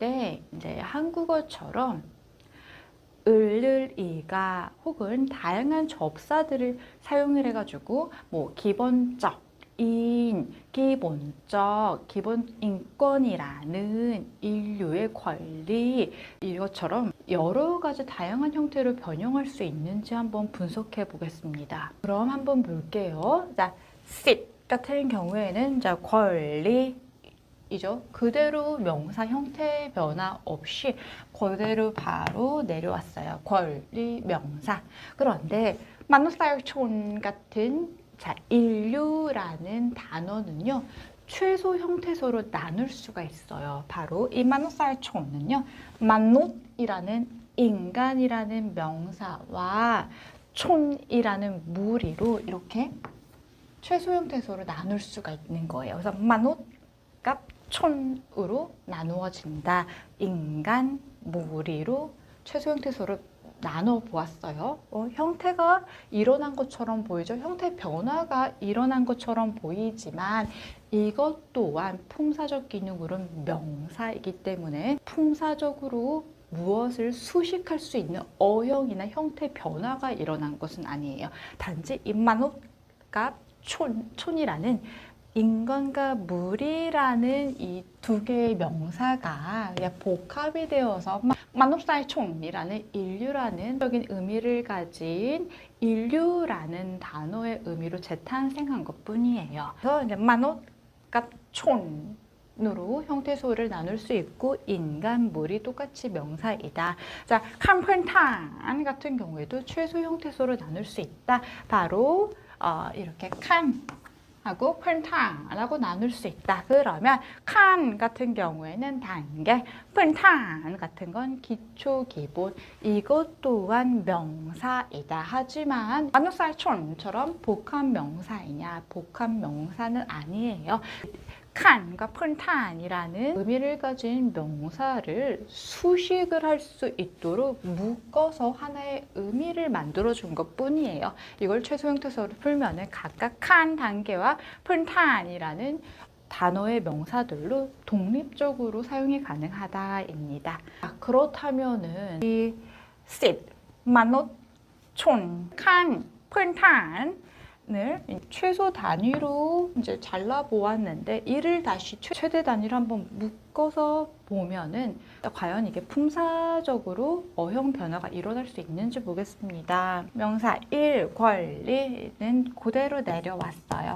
때 이제 한국어처럼 을을 이가 혹은 다양한 접사들을 사용을 해가지고 뭐 기본적 인, 기본적, 기본 인권이라는 인류의 권리 이것처럼 여러 가지 다양한 형태로 변형할 수 있는지 한번 분석해 보겠습니다. 그럼 한번 볼게요. 자, sit 같은 경우에는 자 권리 이죠. 그대로 명사 형태 변화 없이 그대로 바로 내려왔어요. 권리 명사. 그런데 만노사일촌 같은 자 인류라는 단어는요. 최소 형태소로 나눌 수가 있어요. 바로 이 만노사일촌은요. 만노이라는 인간이라는 명사와 촌이라는 무리로 이렇게 최소 형태소로 나눌 수가 있는 거예요. 그래서 만옷 값 촌으로 나누어진다. 인간, 무리로 최소 형태소로 나눠 보았어요. 어, 형태가 일어난 것처럼 보이죠? 형태 변화가 일어난 것처럼 보이지만 이것 또한 품사적 기능으로는 명사이기 때문에 품사적으로 무엇을 수식할 수 있는 어형이나 형태 변화가 일어난 것은 아니에요. 단지 인만옷 값 촌, 촌이라는 인간과 물이라는 이 두 개의 명사가 복합이 되어서 만옥사의 총이라는 인류라는 적인 의미를 가진 인류라는 단어의 의미로 재탄생한 것 뿐이에요. 그래서 이제 만옥과 촌으로 형태소를 나눌 수 있고 인간, 물이 똑같이 명사이다. 자, 칸펀탄 같은 경우에도 최소 형태소를 나눌 수 있다. 바로 어, 이렇게 칸 하고 펀탕하고 나눌 수 있다. 그러면 칸 같은 경우에는 단계, 펀탕 같은 건 기초 기본. 이것 또한 명사이다. 하지만 만노살촌처럼 복합 명사이냐? 복합 명사는 아니에요. 칸과 펀탄이라는 의미를 가진 명사를 수식을 할 수 있도록 묶어서 하나의 의미를 만들어 준 것 뿐이에요. 이걸 최소 형태소로 풀면은 각각 칸 단계와 펀탄이라는 단어의 명사들로 독립적으로 사용이 가능하다입니다. 아, 그렇다면은 이 sit, 만옷, 촌, 칸, 펀탄 을 최소 단위로 이제 잘라 보았는데 이를 다시 최- 최대 단위로 한번 묶어서 보면은 과연 이게 품사적으로 어형 변화가 일어날 수 있는지 보겠습니다. 명사 1 권리는 그대로 내려왔어요.